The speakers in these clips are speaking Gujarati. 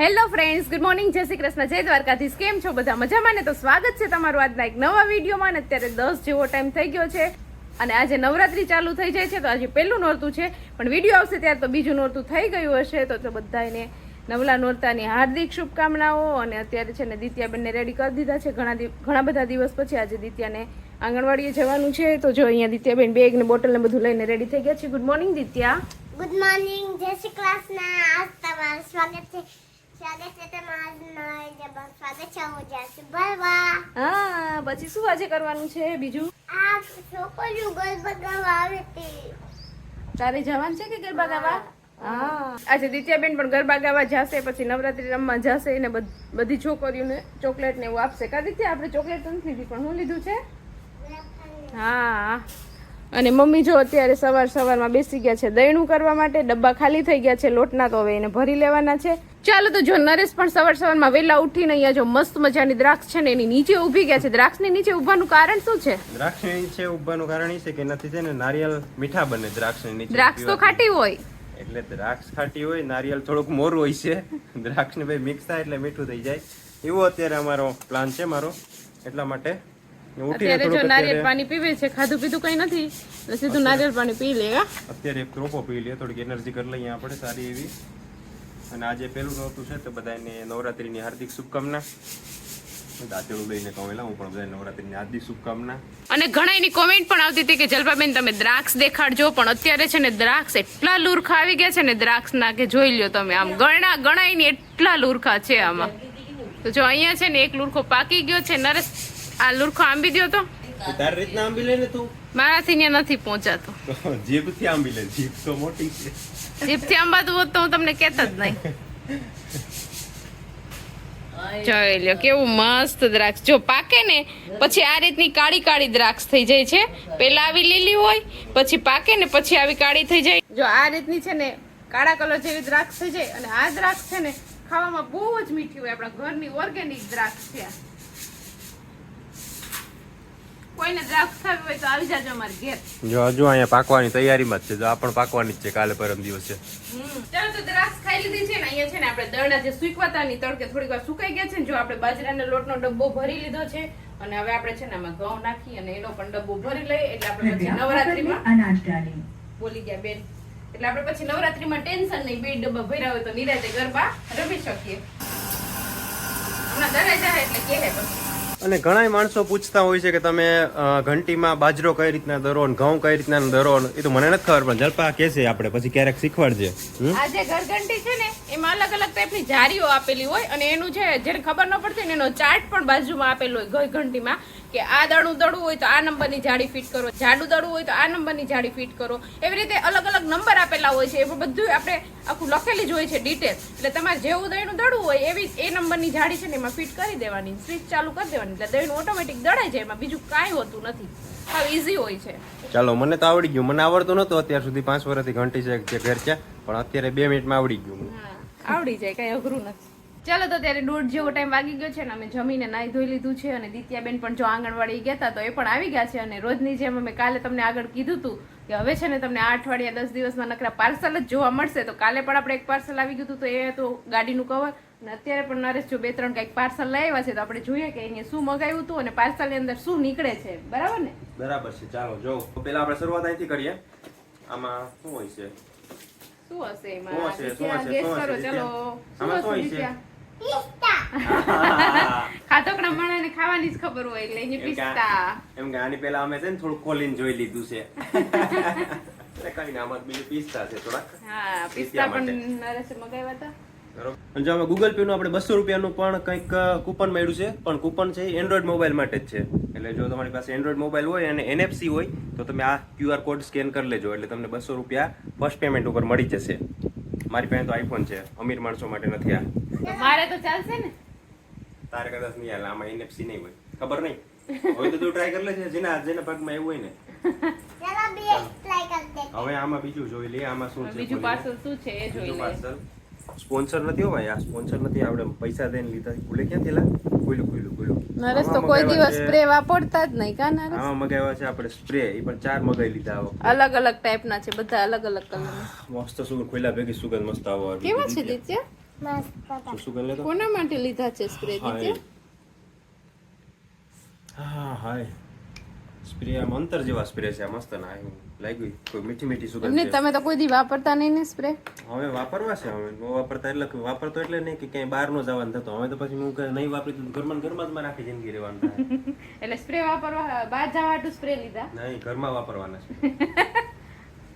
હેલો ફ્રેન્ડ્સ ગુડ મોર્નિંગ જય શ્રી કૃષ્ણ. જય દ્વારકાધીશ. કેમ છો? બધા મજામાં ને તો સ્વાગત છે તમારું આજના એક નવા વિડીયોમાં ને અત્યારે દસ જેવો ટાઈમ થઈ ગયો છે. અને આજે નવરાત્રી ચાલુ થઈ જાય છે, તો આજે પહેલું નોરતું છે. પણ વીડિયો આવશે ત્યારે તો બીજું નોરતું થઈ ગયું હશે. તો તો બધાને નવલા નોરતાની હાર્દિક શુભકામનાઓ અને અત્યારે છે ને દિત્યાબેનને રેડી કરી દીધા છે. ઘણા ઘણા બધા દિવસ પછી આજે દિત્યાને આંગણવાડીએ જવાનું છે. તો જો અહીંયા દિત્યાબેન બેગ ને બોટલ ને બધું લઈને રેડી થઈ ગયા છે. Good morning Ditya. Good morning જય શ્રી કૃષ્ણ. આજ તમારું સ્વાગત છે. હું પછી શું આજે કરવાનું છે બીજું? તારે જવાનું છે કે ગરબા ગાવા? હા. આજે દિત્યાબેન પણ ગરબા ગાવા જશે પછી નવરાત્રી રમવા જશે ને બધ- છોકરીઓને ચોકલેટ ને એવું આપશે. કા દિત્યા આપણે ચોકલેટ નથી લીધી પણ હું લીધું છે? હા. અને મમ્મી જો અત્યારે સવાર સવારમાં બેસી ગયા છે દહીણું કરવા માટે ડબ્બા ખાલી થઈ ગયા છે લોટના તો હવે એને ભરી લેવાના છે. ચાલો તો જો નરેશ પણ સવાર સવારમાં વહેલા ઉઠીને અહીંયા જો મસ્ત મજાની દ્રાક્ષ છે ને એની નીચે ઊભી ગયા છે. દ્રાક્ષની નીચે ઊભાનું કારણ શું છે? દ્રાક્ષ નીચે ઉભવાનું કારણ એ છે કે એનાથી છે ને નારિયેલ મીઠા બને દ્રાક્ષ નીચે. દ્રાક્ષ તો ખાટી હોય. એટલે દ્રાક્ષ ખાટી હોય નારિયેલ થોડુંક મોરું હોય છે. દ્રાક્ષ ને ભાઈ મિક્સ થાય એટલે મીઠું થઈ જાય. એવો અત્યારે અમારો પ્લાન છે મારો. એટલા માટે અત્યારે જો નારિયેળ પાણી પીવે છે ખાધું પીધું કઈ નથી સીધું નારિયેળ પાણી પી લે હા? અત્યારે એક ત્રોપો પી લે થોડીક એનર્જી કરી લઈએ આપણે સારી એવી. અને આજે પેલું નહોતું છે, તો બધાને નવરાત્રિની હાર્દિક શુભકામના. દાંતેડું લઈને હું પણ બધાને નવરાત્રીની અને ઘણા કોમેન્ટ પણ આવતી હતી કે, જલપાબેન, તમે દ્રાક્ષ દેખાડજો, પણ અત્યારે છે ને દ્રાક્ષ એટલા લુરખા આવી ગયા છે ને દ્રાક્ષના કે જોઈ લ્યો તમે, આમ ગણા ગણાય એટલા લુરખા છે આમાં. તો જો અહીંયા છે ને એક લુરખો પાકી ગયો છે, નરેશ, આ લુરખો આંબી તો તો. તારી રીતના આંબી લે ને તું? મારાથી ત્યાં નથી પહોંચાતો. જીભથી આંબી લે જીભ તો મોટી છે. જીભથી આંબાતું હોત તો હું તમને કહેતા જ નહીં. જોઈ લ્યો કેવું મસ્ત દ્રાક્ષ. જો પાકે ને પછી આ રીતની કાળી કાળી દ્રાક્ષ થઈ જાય છે. પેલા આવી લીલી હોય પછી પાકે ને પછી આવી કાળી થઈ જાય. જો આ રીતની છે ને કાળા કલર જેવી દ્રાક્ષ થઈ જાય અને આ દ્રાક્ષ છે ને ખાવામાં બહુ જ મીઠી હોય. આપણા ઘરની ઓર્ગેનિક દ્રાક્ષ છે. કોઈને દ્રાક્ષ ખાવી હોય તો આવી જાજો અમારે ઘેર. જો હજુ અહીંયા પાકવાની તૈયારીમાં જ છે. જો આ પણ પાકવાની જ છે કાલે પરમ દિવસે. ચાલો તો દ્રાક્ષ ખાઈ લીધી છે ને અહીંયા છે ને આપણે દળના જે સુકવાતા ની તડકે થોડીક વાર સુકાઈ ગયા છે ને જો આપણે બાજરાના લોટનો ડબ્બો ભરી લીધો છે અને હવે આપણે છે ને આમાં ઘઉં નાખી અને એનો પણ ડબ્બો ભરી લઈએ. એટલે આપણે પછી નવરાત્રીમાં અનાજ ડાલી બોલી ગયા બેન. એટલે આપણે પછી નવરાત્રીમાં ટેન્શન નહીં બે ડબ્બા ભર્યા હોય તો નિરાતે ગરબા રમી શકીએ. હમણાં એટલે કહે પછી. અને ઘણા માણસો પૂછતા હોય છે કે તમે ઘંટીમાં બાજરો કઈ રીતના દરો ને ઘઉં કઈ રીતના દરો એ તો મને નથી ખબર, પણ જલપા કે છે આપણે, પછી ક્યારેક શીખવાડજે? આ જે ઘરઘંટી છે ને, એમાં અલગ અલગ ટાઈપની જારીઓ આપેલી હોય અને એનું જે, જેને ખબર ન પડતી ને, એનો ચાર્ટ પણ બાજુમાં આપેલો હોય ઘર ઘંટીમાં કે આ દાણું દડું હોય તો આ નંબરની જાડી ફિટ કરો જાડું દડું હોય તો આ નંબરની જાડી ફિટ કરો. એવી રીતે અલગ અલગ નંબર આપેલા હોય છે એ બધું આપણે આખું લખેલી જ હોય છે ડિટેલ એટલે તમારે જેવું દહીંનું દડું હોય એવી એ નંબરની જાડી છે ને એમાં ફિટ કરી દેવાની સ્વિચ ચાલુ કરી દેવાની. એટલે દહીંનું ઓટોમેટિક દળાઈ જાય એમાં બીજું કાંઈ હોતું નથી. હા ઇઝી હોય છે. ચાલો મને તો આવડી ગયું. મને આવડતું નતું અત્યાર સુધી પાંચ વર્ષથી ઘંટી છે જે ઘર છે પણ અત્યારે બે મિનિટમાં આવડી ગયું આવડી જાય કઈ અઘરું નથી. ચાલો તો ત્યારે દોઢ જેવો ટાઈમ વાગી ગયો છે ને અમે જમીને નાહી ધોઈ લીધું છે અને દિત્યાબેન પણ જો આંગણવાડી ગયા હતા તો એ પણ આવી ગયા છે અને રોજની જેમ અમે કાલે તમને આગળ કીધું હતું કે હવે છે ને તમને આ અઠવાડિયા દસ દિવસમાં નકરા પાર્સલ જ જોવા મળશે. તો કાલે પણ આપણે એક પાર્સલ આવી ગયું હતું તો એ તો ગાડીનું કવર અને અત્યારે પણ નરેશ જો બે ત્રણ કંઈક પાર્સલ લઈ આવ્યા છે તો આપણે જોઈએ કે અહીંયા શું મગાવ્યું હતું અને પાર્સલની અંદર શું નીકળે છે. બરાબર ને? બરાબર છે ચાલો જો. પેલા આપણે શરૂઆત અહીંથી કરીએ. આમાં શું હોય છે? શું હશે શું એમાં હશે? શું હશે? શું હશે, ચલો. આમાં શું શું હશે હશે? દિત્યા? પિસ્તા ખાવાની જ ખબર હોય એટલે આ- પિસ્તા. એમ કે આની પેલા અમે છે ને થોડું ખોલીને જોઈ લીધું છે. એટલે કઈ ના આમાં બીજું પિસ્તા છે થોડાક. હા પિસ્તા પિસ્તા પણ નરેશે મગાવ્યા હતા. જો અમે ગૂગલ પે નું આપણે બસો રૂપિયાનું પણ કંઈક કૂપન મળ્યું છે પણ કૂપન છે એન્ડ્રોઈડ મોબાઈલ માટે જ છે. એટલે જો તમારી પાસે એન્ડ્રોઈડ મોબાઈલ હોય અને એનએફસી હોય તો તમે આ ક્યુઆર કોડ સ્કેન કરી લેજો એટલે તમને બસો રૂપિયા ફર્સ્ટ પેમેન્ટ ઉપર મળી જશે. મારી પાસે તો આઈફોન છે. અમીર માણસો માટે નથી આ. મારે તો ચાલશે ને? તારે કદાચ નહીં હાલ આમાં એનએફસી નહીં હોય. ખબર નહીં? હવે તો તું ટ્રાય કરી લેજે જેના જેના ભાગમાં એવું હોય ને. ચલો બે ટ્રાય કરતે હવે આમાં બીજું જોઈ લઈએ આમાં શું છે બીજું પાર્સલ શું છે એ જોઈ લઈએ પાર્સલ સ્પોન્સર નથી હો ભાઈ આ સ્પોન્સર નથી. આપણે પૈસા દઈને લીધા ખુલે ક્યાંથી લા? ખુલ્લું ખુલ્લું ખુલ્લું નરેશ તો કોઈ દિવસ સ્પ્રે વાપરતા જ નહીં કા નરેશ આમાં મગાવ્યા છે આપણે સ્પ્રે એ પણ ચાર મગાવી લીધા આવો. અલગ અલગ ટાઈપના છે બધા અલગ અલગ કલર મસ્ત સુગંધ ખોલા ભેગી સુગંધ મસ્ત આવો કેવા છે દિત્ય? મસ્ત કરી લેતો? કોના માટે લીધા છે સ્પ્રે દિત્ય? હા હાય. સ્પ્રે આમ અંતર જેવા સ્પ્રે છે આ મસ્ત ના એવું લાગ્યું કોઈ મીઠી મીઠી સુગંધ એમને છે? તમે તો કોઈ દી વાપરતા નહીં ને સ્પ્રે હવે વાપરવા છે હવે ન વાપરતા એટલે વાપરતો એટલે નહીં કે ક્યાંય બહાર નો જવાનું થતો. હવે તો પછી હું નહીં વાપરી તો ઘરમાં ઘરમાં જ મારે આખી જિંદગી રહેવાનું એટલે સ્પ્રે વાપરવા બહાર જવા સ્પ્રે લીધા? નહીં ઘરમાં વાપરવાના છે.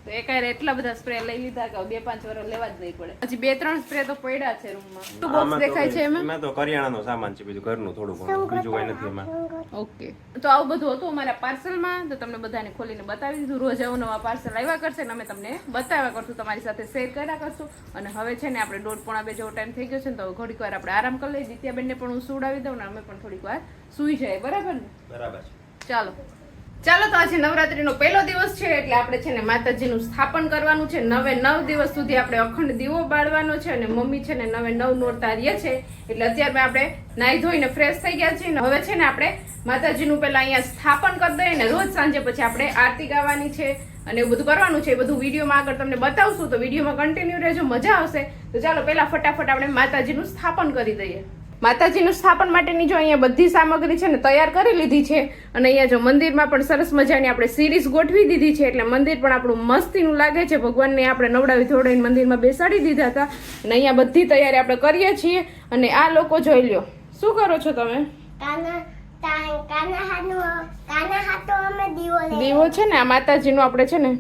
તો એકાયરે એટલા બધા સ્પ્રે લઈ લીધા કે બે પાંચ વરસ લેવા જ નહીં પડે. હજી બે ત્રણ સ્પ્રે તો પડ્યા છે રૂમમાં. તો બોક્સ દેખાય છે એમાં? એમાં તો કરિયાણાનો સામાન છે બીજું ઘરનું થોડું ઘણું બીજું કઈ નથી એમાં. ઓકે. તો આવું બધું હતું અમારા પાર્સલમાં તો તમને બધાને ખોલીને બતાવી દીધું. રોજ નવા પાર્સલ આવ્યા કરશે અને અમે તમને બતાવ્યા કરશું તમારી સાથે શેર કર્યા કરશું. અને હવે છે ને આપણે દોઢ પોણા બે જેવો ટાઈમ થઈ ગયો છે ને તો હવે ઘડીક વાર આપણે આરામ કરી લઈએ. દિત્યાબેનને પણ હું સુવડાવી દઉં ને અમે પણ થોડીક વાર સુઈ જાય બરાબર ને? બરાબર ચાલો. ચાલો તો આજે નવરાત્રીનો પહેલો દિવસ છે એટલે આપણે છે ને માતાજીનું સ્થાપન કરવાનું છે. નવે નવ દિવસ સુધી આપણે અખંડ દીવો બાળવાનો છે અને મમ્મી છે ને નવે નવ નોરતા રહીએ છે. એટલે અત્યારે આપણે નાહી ધોઈને ફ્રેશ થઈ ગયા છીએ હવે છે ને આપણે માતાજીનું પહેલાં અહીંયા સ્થાપન કરી દઈએ ને રોજ સાંજે પછી આપણે આરતી ગાવાની છે અને બધું કરવાનું છે. એ બધું વિડીયોમાં આગળ તમને બતાવશું તો વિડીયોમાં કન્ટિન્યુ રહેજો, મજા આવશે. તો ચાલો પહેલા ફટાફટ આપણે માતાજીનું સ્થાપન કરી દઈએ. માતાજીનું સ્થાપન માટેની જો અહીંયા બધી સામગ્રી છે ને તૈયાર કરી લીધી છે અને અહીંયા જો મંદિરમાં પણ સરસ મજાની આપણે સિરીઝ ગોઠવી દીધી છે એટલે મંદિર પણ આપણું મસ્તીનું લાગે છે. ભગવાનને આપણે નવડાવી ધોડાઈને મંદિરમાં બેસાડી દીધા હતા અને અહીંયા બધી તૈયારી આપણે કરીએ છીએ અને આ લોકો જોઈ લ્યો. શું કરો છો તમે? દીવો છે ને આ માતાજીનો આપણે છે ને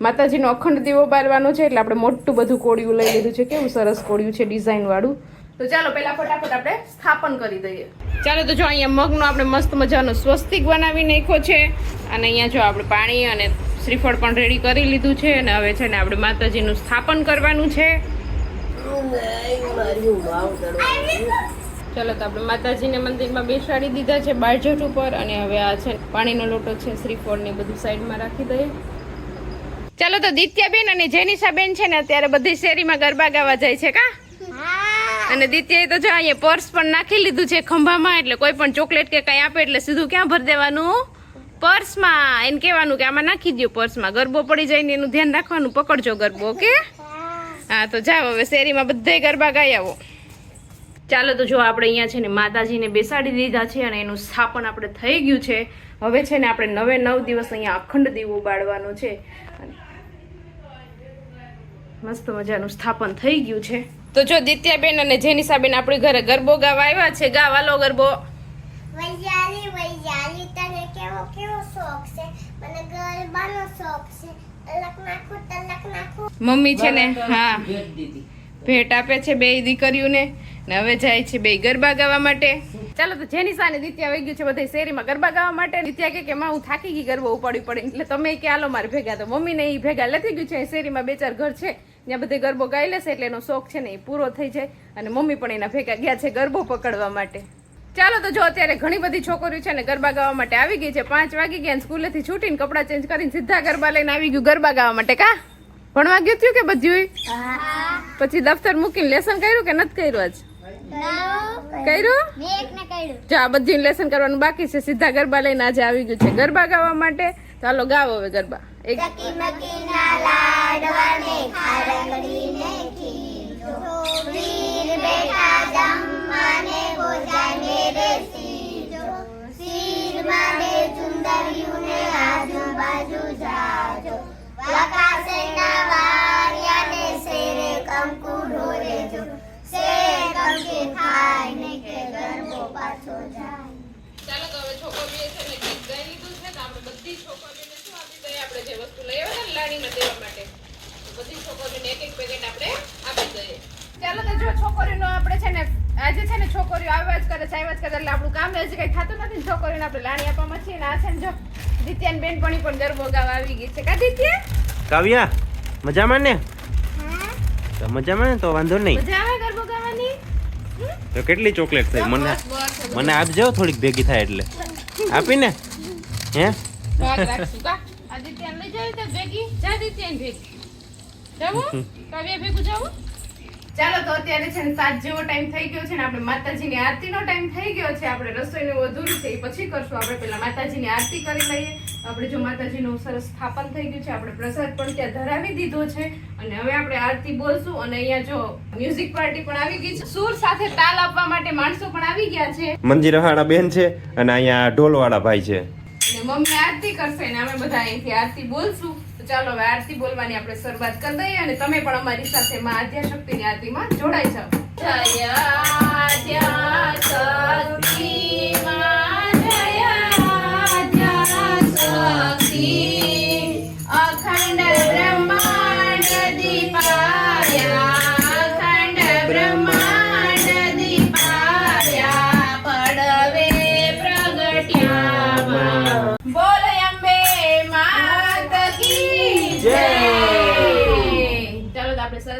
માતાજીનો અખંડ દીવો બારવાનો છે એટલે આપણે મોટું બધું કોળિયું લઈ લીધું છે. કેવું સરસ કોળિયું છે ડિઝાઇન વાળું તો ચાલો પહેલા ફટાફટ આપણે સ્થાપન કરી દઈએ. ચાલો તો જો અહીંયા મગનો આપણે મસ્ત મજાનો સ્વસ્તિક બનાવી નાખ્યો છે. અને અહીંયા જો આપણે પાણી અને શ્રીફળ પણ રેડી કરી લીધું છે અને હવે છે ને આપણે માતાજીનું સ્થાપન કરવાનું છે. ચાલો તો આપણે માતાજીને મંદિરમાં બેસાડી દીધા છે બારજોટ ઉપર અને હવે આ છે પાણીનો લોટો છે શ્રીફળને બધું સાઈડમાં રાખી દઈએ. ચાલો તો દિત્યાબેન અને જેનિશાબેન છે ને અત્યારે બધી શેરીમાં ગરબા ગાવા જાય છે કા? અને દિત્યાએ તો જો અહીંયા પર્સ પણ નાખી લીધું છે ખંભામાં, એટલે કોઈ પણ ચોકલેટ કે કંઈ આપે એટલે સીધું ક્યાં ભરી દેવાનું? પર્સમાં. એને કહેવાનું કે આમાં નાખી દો પર્સમાં. ગરબો પડી જાય ને એનું ધ્યાન રાખવાનું. પકડજો ગરબો, ઓકે? હા, તો જાઓ હવે શેરીમાં બધે ગરબા ગાઈ આવો. ચાલો તો જો આપણે અહીંયા છે ને માતાજીને બેસાડી દીધા છે અને એનું સ્થાપન આપણે થઈ ગયું છે. હવે છે ને આપણે નવે નવ દિવસ અહીંયા અખંડ દીવો બાળવાનો છે. મસ્ત મજાનું સ્થાપન થઈ ગયું છે. તો જો દિત્યાબેન અને જેનિસાબેન આપણી ઘરે ગરબો ગાવા આવ્યા છે ગાવા લો ગરબો. વૈયાલી વૈયાલી તને કેવો કેવો શોખ છે? મને ગરબાનો શોખ છે. તલક નાખું તલક નાખું. મમ્મી છે ને હા. ભેટ આપે છે બે દીકરીઓને ને હવે જાય છે બે ગરબા ગાવા માટે. ચાલો તો જેનિસા અને દિત્યા વહી ગયું છે બધા શેરીમાં ગરબા ગાવા માટે. દિત્યા કે કે માં હું થાકી ગઈ ગરબો ઉપાડી પડે. એટલે તમે કે આલો મારે ભેગા. તો મમ્મીને એ ભેગા લેતી ગયું છે શેરીમાં બે ચાર ઘર છે. ત્યાં બધે ગરબો ગાઈ લેશે એટલે એનો શોખ છે ને એ પૂરો થઈ જાય. અને મમ્મી પણ એના ભેગા ગયા છે ગરબો પકડવા માટે. ચાલો તો જો અત્યારે ઘણી બધી છોકરીઓ છે ને ગરબા ગાવા માટે આવી ગઈ છે. પાંચ વાગી ગયા સ્કૂલેથી છૂટીને કપડાં ચેન્જ કરીને સીધા ગરબા લઈને આવી ગયું ગરબા ગાવા માટે કા? ભણવા ગયું થયું કે બધું પછી દફતર મૂકીને લેસન કર્યું કે નથી કર્યું આજ? કર્યું? જો આ બધું લેસન કરવાનું બાકી છે. સીધા ગરબા લઈને આજે આવી ગયું છે ગરબા ગાવા માટે. ચાલો ગાવ હવે ગરબા. એક ચકી મકીના લાડવાને ખારંગડીને ખીજો વીર બેઠા જમવાને વારિયાને શેરે કંકુ ઢોરેજો શેર કંકે ખાય ને કે ગરબો પાછો જાય ચાલો તો હવે છોકરીએ છે ને ગીત ગાઈ લીધું છે તો આપણે બધી છોકરીઓને શું આપી દઈએ આપણે જે વસ્તુ લઈ આવ્યા ને લાડીમાં દેવા માટે તો બધી છોકરીઓને એક એક પેકેટ આપણે આપી દઈએ. ચાલો તો જો છોકરીનો આપણે છે ને આજે છે ને છોકરીઓ આવ્યા જ કરે છે આવ્યા જ કરે એટલે આપણું કામ હજી કઈ થતું નથી ને છોકરીઓને આપણે લાણી આપવામાં છીએ ને આ છે ને જો દિત્યાન બેનપણી પણ ગરબો ગાવા આવી ગઈ છે. કા દિત્યા? કાવ્યા મજામાં ને? તો મજામાં ને? તો વાંધો નહીં. મજા આવે ગરબો ગાવાની? તો કેટલી ચોકલેટ થઈ? મને મને આપજો થોડીક ભેગી થાય એટલે. આપીને હે? આદિત્યને લઈ જાવી તો ભેગી? જા આદિત્યને ભેગી. જાવું કાવ્યા ભેગું જાવું ચાલો તો અત્યારે છે ને સાત જેવો ટાઈમ થઈ ગયો છે ને આપણે માતાજીની આરતીનો ટાઈમ થઈ ગયો છે. આપણે રસોઈનું અધૂરું છે એ પછી કરશું. આપણે પેલા માતાજીની આરતી કરી લઈએ. આપણે જો માતાજીનું સરસ સ્થાપન થઈ ગયું છે આપણે પ્રસાદ પણ ત્યાં ધરાવી દીધો છે. અને હવે આપણે આરતી બોલશું અને અહીંયા જો મ્યુઝિક પાર્ટી પણ આવી ગઈ છે. સુર સાથે તાલ આપવા માટે માણસો પણ આવી ગયા છે. મંજી રહાણા બેન છે અને અહીંયા ઢોલવાળા ભાઈ છે. મમ્મી આરતી કરશે ને અમે બધા અહીંથી આરતી બોલશું. ચાલો હવે આરતી બોલવાની આપણે શરૂઆત કરી દઈએ અને તમે પણ અમારી સાથે માં ની આરતી આરતીમાં જોડાઈ જાઓ. જય આદ્યા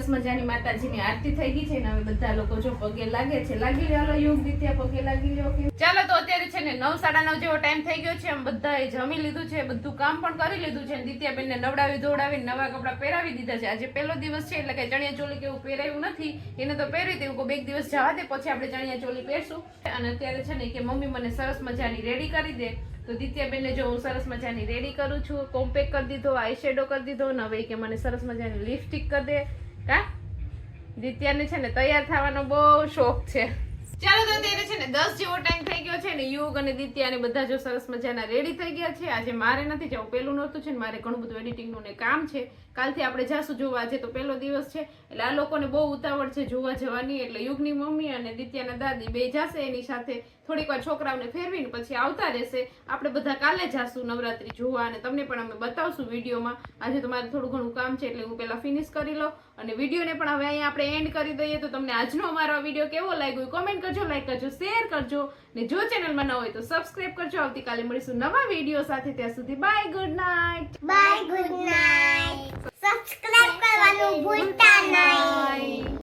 સરસ મજાની માતાજીની આરતી થઈ ગઈ છે ને હવે બધા લોકો જો પગે લાગે છે. લાગી રહ્યો યોગ દીત્યા પગે લાગી રહ્યો કે ચાલો તો અત્યારે છે ને નવ, સાડા નવ જેવો ટાઈમ થઈ ગયો છે. આમ બધાએ જમી લીધું છે, બધું કામ પણ કરી લીધું છે દિત્યાબેનને નવડાવી દોડાવી નવા કપડાં પહેરાવી દીધા છે. આજે પહેલો દિવસ છે એટલે કે ચણિયા ચોલી કેવું પહેરાયું નથી. એને તો પહેરી દેવું બે દિવસ જવા દે, પછી આપણે ચણિયા ચોલી પહેરશું. અને અત્યારે છે ને કે મમ્મી મને સરસ મજાની રેડી કરી દે. તો દિત્યાબેનને જો હું સરસ મજાની રેડી કરું છું કોમ્પેક કરી દીધો, આઈ શેડો કરી દીધો ને હવે કે મને સરસ મજાની લિપસ્ટિક કરી દે. કા? દિત્યાને છે ને તૈયાર થવાનો બહુ શોખ છે. ચાલો તો અત્યારે છે ને દસ જેવો ટાઈમ થઈ ગયો છે ને યુગ અને દિત્યા ને બધા જો સરસ મજાના રેડી થઈ ગયા છે. આજે મારે નથી જવું, પેલું નહોતું છે ને, મારે ઘણું બધું એડિટિંગનું ને કામ છે. કાલથી આપણે જાશું જોવા, આજે તો પહેલો દિવસ છે. એટલે આ લોકોને બહુ ઉતાવળ છે જોવા જવાની. એટલે યુગની મમ્મી અને દિત્યાના દાદી બે જશે એની સાથે. થોડીક વાર છોકરાઓને ફેરવીને પછી આવતા રહેશે. આપણે બધા કાલે જાશું નવરાત્રી જોવા અને તમને પણ અમે બતાવશું વિડીયોમાં. આજે તો મારે થોડું ઘણું કામ છે એટલે હું પહેલાં ફિનિશ કરી લઉં અને વિડીયોને પણ હવે અહીંયા આપણે એન્ડ કરી દઈએ તો તમને આજનો અમારો વીડિયો કેવો લાગ્યો કોમેન્ટ કરજો લાઈક કરજો શેર કરજો. ને જો ચેનલમાં ન હોય તો સબસ્ક્રાઇબ કરજો. આવતીકાલે મળીશું નવા વીડિયો સાથે. ત્યાં સુધી bye good night bye good night subscribe કરવાનું ભૂલતા નહીં.